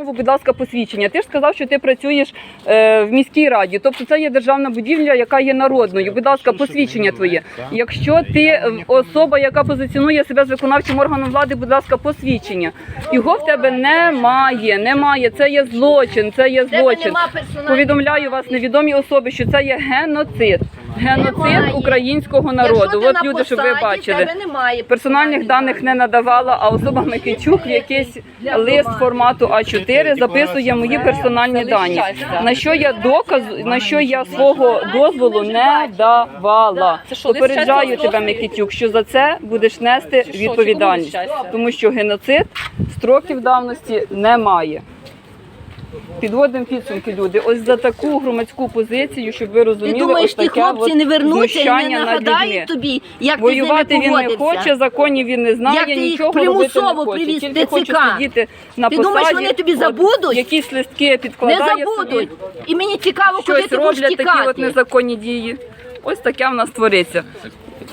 Мову, будь ласка, посвідчення. Ти ж сказав, що ти працюєш е, в міській раді. Тобто це є державна будівля, яка є народною. Будь ласка, посвідчення твоє. Якщо ти е, особа, яка позиціонує себе з виконавчим органом влади, будь лааска, посвідчення. Його в тебе немає. Немає. Це є злочин. Це є злочин. Повідомляю вас, невідомі особи, що це є геноцид. Геноцид українського народу. От люди, щоб ви бачили. Персональних даних не надавала, а особа Микичук якийсь лист формату А4 записує мої персональні дані. На що я доказ, на що я свого дозволу не давала. Попереджаю тебе, Микитюк, що за це будеш нести відповідальність, тому що геноцид строків давності немає. Підводимо підсумки, люди. Ось за таку громадську позицію, щоб ви Ти розуміли, думаєш, ось ті таке хлопці от не вернуться і не знущання над людьми. нагадають тобі, як ти Воювати з ними він не поводився? хоче, законів він не знає, Як ти їх нічого робити не примусово хоче. привіз в хоче ТЦК? сидіти на Ти посаді. думаєш, вони тобі забудуть? Якісь листки Не підкладає забудуть. собі, І мені цікаво, куди щось ти будеш роблять такі от тікати. незаконні дії. Ось таке в нас твориться.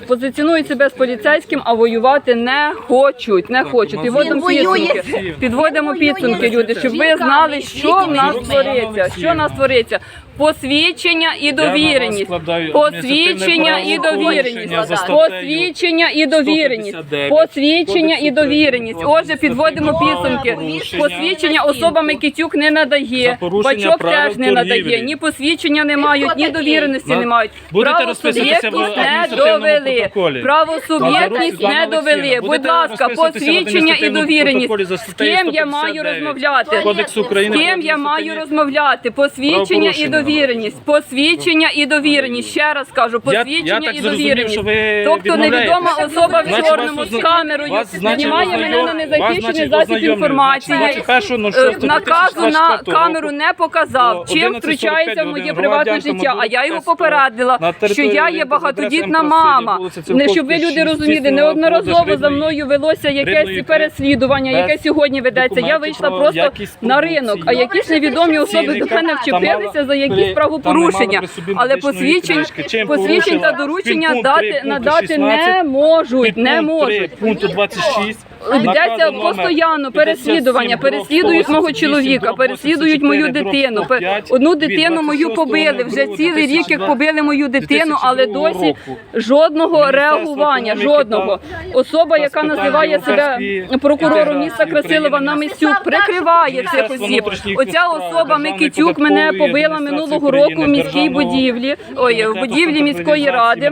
Позиціонують себе з поліцейським, а воювати не хочуть. Не хочуть. Підводимо підсумки. Підводимо підсумки, люди, щоб ви знали, що в нас твориться. Що в нас твориться. Посвідчення і довіреність. Посвідчення і довіреність. Посвідчення і довіреність. Посвідчення і довіреність. Отже, підводимо підсумки. Посвідчення особа Микитюк не надає. Бачок теж не надає. Ні посвідчення не мають, ні довіреності не мають. В Правосуб'єктність не довели. протоколі? Правосуб'єктність Пане не довели. Будь ласка, посвідчення і довіреність. З ким я маю розмовляти? З ким я маю розмовляти? Посвідчення і правопорушення. Довіреність. Посвідчення і довіреність. Ще раз кажу, Я, я посвідчення так і зрозумів, довіреність. що ви Тобто відмовляєтесь. невідома особа в Значить, чорному з камерою вас, значить, знімає мене на ознайом- незахищений значить, засіб ознайомлюють. інформації. Значить, перше, ну, Е, Наказу на 2024 камеру не показав. Чим 11:45 втручається в моє годин приватне громадянка життя? А я його попередила, на що території я є багатодітна мама. вулиця Не щоб ви люди розуміли, здійснювала неодноразово продаж за рибної- мною велося якесь переслідування, без яке сьогодні ведеться. Я документів вийшла про просто якість на ринок, а якісь невідомі особи до мене там вчепилися за якісь правопорушення. Але посвідчень, посвідчень та доручення дати надати не можуть. Не можуть. Пункту 26. Йдеться наказу номер постійно 57, переслідування, переслідують мого 188, чоловіка, переслідують мою 84, дитину. 105, Одну від дитину мою 26 побили. Вже грудня цілий рік як 2002 побили мою дитину, але досі року. жодного Міністерство реагування. економіки Жодного особа, яка питань називає себе європейської прокурором інтеграції міста Красилова України. Намисюк, прикриває цих Міністерство осіб. внутрішніх Оця справ, особа Державної Микитюк мене податкової побила адміністрації минулого України, року в міській Державного будівлі, ой, в будівлі міської ради.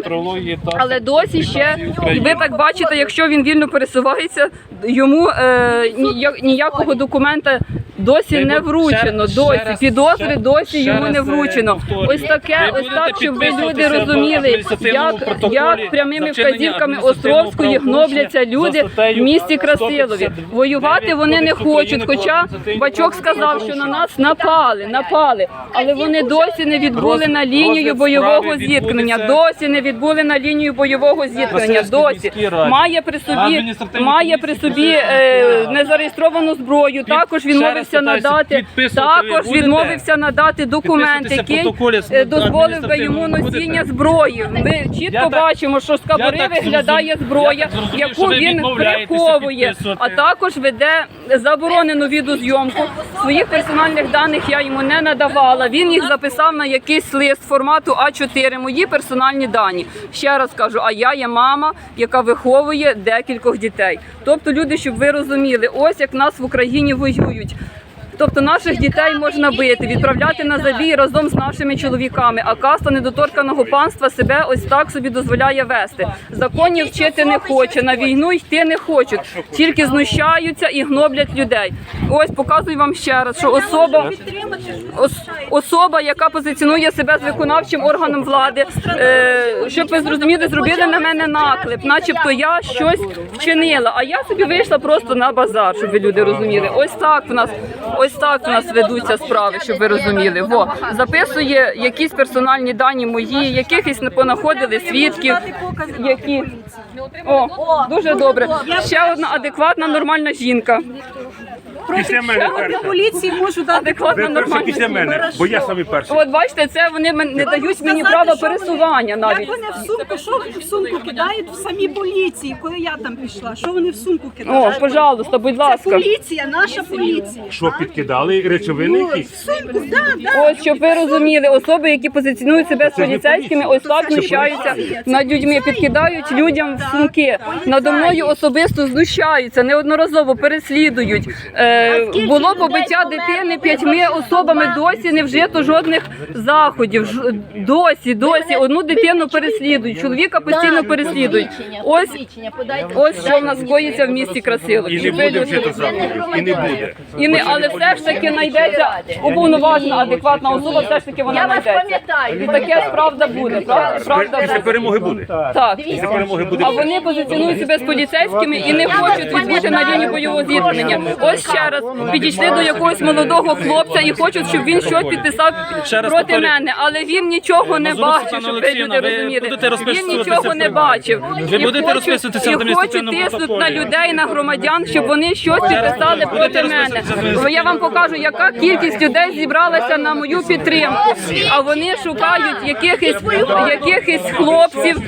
Але досі ще, і ви так бачите, якщо він вільно пересувається, йому е, ніяк- ніякого документа досі не вручено. ще- ще Досі раз- підозри ще- досі ще йому не раз, е, вручено. повторюю. Ось таке, Ви ось будете так, щоб ви люди підписуватися в розуміли, адміністративному як, протоколі як прямими за вчинення вказівками адміністративного Островської гнобляться люди за статтею в місті Красилові. 159 Воювати вони не Кодексу хочуть. України про Хоча адміністративні Бачок сказав, що на правопорушення. нас напали, напали, але вони досі не відбули на лінію Розгляд бойового справи зіткнення. відбудеться Досі не відбули на лінію бойового зіткнення. Досі міській раді. має при собі адміністративній має при собі е, незареєстровану зброю. Також відмовився питаюся, надати. підписувати ви Також будете? відмовився надати документ, Підписуйтеся який протоколі з е, дозволив би адміністративному йому будете? носіння зброї. Ми чітко так- бачимо, що з кабури так виглядає зрозумів- зброя, я так зрозумів, яку ви він відмовляєтеся приховує, підписувати. а також веде заборонену відеозйомку. Своїх персональних даних я йому не надавала. Він їх записав на якийсь лист формату А4. Мої персональні дані. Ще раз кажу, а я є мама, яка виховує декількох дітей. Тобто, люди, щоб ви розуміли, ось як нас в Україні воюють. Тобто наших дітей можна бити, відправляти на забій разом з нашими чоловіками. А каста недоторканого панства себе ось так собі дозволяє вести. Законів вчити не хоче, на війну йти не хочуть, тільки знущаються і гноблять людей. Ось показую вам ще раз, що особа ос- особа, яка позиціонує себе з виконавчим органом влади, е, щоб ви зрозуміли, зробили на мене наклеп, начебто я щось вчинила. А я собі вийшла просто на базар, щоб ви люди розуміли. Ось так в нас, ось так у нас ведуться справи, щоб ви розуміли. Во записує якісь персональні дані мої, якихось не понаходили свідків, які о дуже добре. Ще одна адекватна нормальна жінка. Після мене перше. поліції можу дати Адекватно, Ви нормально. після мене, бо я самий перший. От бачите, це вони мен- не дають мені права пересування Як вони в сумку, що вони в сумку кидають в самій поліції, коли я там пішла? Що вони в сумку О, кидають? пожалуйста, будь Це ласка. поліція, наша поліція. Що підкидали речовини якісь? Сумку, да, да. Ось щоб ви розуміли, особи, які позиціонують себе з Це ж не поліцейськими, ось так знущаються над людьми, підкидають людям в сумки. Надо мною особисто знущаються, неодноразово переслідують. Е, було побиття дитини п'ятьми особами. Досі не вжито жодних заходів. Ж- Досі, досі одну дитину переслідують. Чоловіка постійно переслідують. Ось ось що в нас коїться в місті Красило. І не буде вже то заходів, і не буде. І не, але все ж таки знайдеться уповноважена адекватна особа, все ж таки вона знайдеться. І таке правда буде. Правда, правда Після буде. перемоги буде. Так. Після перемоги буде. А вони позиціонують себе з поліцейськими і не хочуть відбути на лінії бойового зіткнення. Ось ще раз підійшли до якогось молодого хлопця і хочуть, щоб він щось підписав проти мене, але він нічого не бачив, щоб ви люди розуміли. будете Він нічого не бачив. Ви І будете розписуватися і адміністративному тиснути на людей, на громадян, щоб вони щось підписали проти мене. Бо я вам покажу, яка кількість людей зібралася на мою підтримку. А вони шукають якихось якихось хлопців,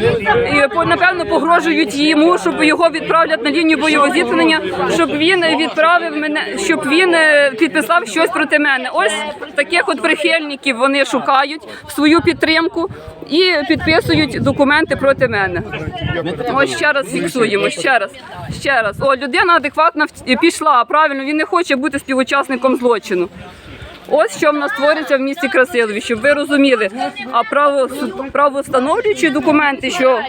і, по- напевно, погрожують йому, щоб його відправлять на лінію бойового зіткнення, щоб він відправив мене, щоб він е, підписав щось проти мене. Ось таких от прихильників вони шукають свою підтримку і підписують документи проти мене. Ось ще раз фіксуємо, ще раз, ще раз. О, людина адекватна пішла, правильно, він не хоче бути співучасником злочину. Ось що в нас твориться в місті Красилові, щоб ви розуміли. А право правоустановлюючі документи, що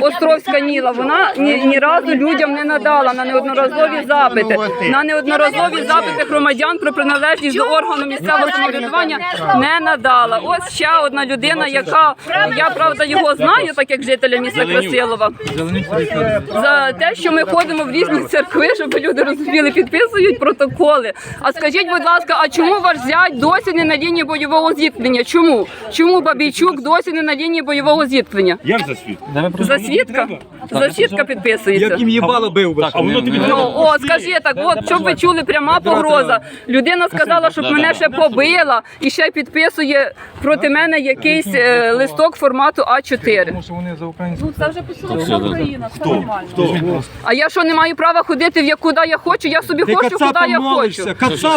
Островська Ніла, вона ні, ні разу людям не надала на неодноразові запити. На неодноразові запити громадян про приналежність до органу місцевого самоврядування не надала. Ось ще одна людина, яка я правда його знаю, так як жителя міста Красилова. За те, що ми ходимо в різні церкви, щоб люди розуміли, підписують протоколи. А скажіть, будь ласка, а чому ваш зять досі не на лінії бойового зіткнення? Чому? Чому Бабійчук досі не на лінії бойового зіткнення? Як за світ? За свідка? За свідка підписується. їбало бив би. А воно тобі не Ну, о, скажи так, от щоб ви чули пряма погроза. Людина сказала, щоб мене ще побила і ще підписує проти мене якийсь е, листок формату А4. що вони за українську. А я що не маю права ходити в як- куди я хочу? Я собі хочу, куди я хочу.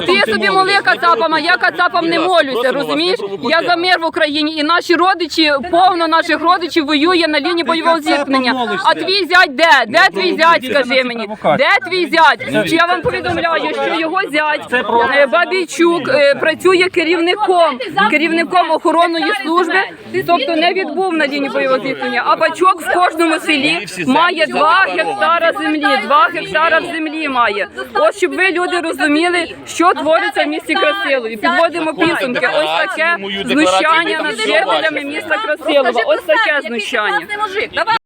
Ти собі моли кацапам, а я кацапам не молюся, розумієш? Я за мир в Україні, і наші родичі, повно наших родичів воює на лінії бойового зіткнення. А твій зять де? Де твій зять, скажи мені? Де твій зять? Чи я вам повідомляю, що його зять е, Бабійчук е, працює керівником, керівником охоронної служби, тобто не відбув на лінії бойового зіткнення. А бачок в кожному селі має 2 гектара землі, 2 гектара землі має. Ось щоб ви люди розуміли, що твориться в місті Красилові. Підводимо підсумки. Ось таке знущання над жителями міста Красилова. Ось таке знущання.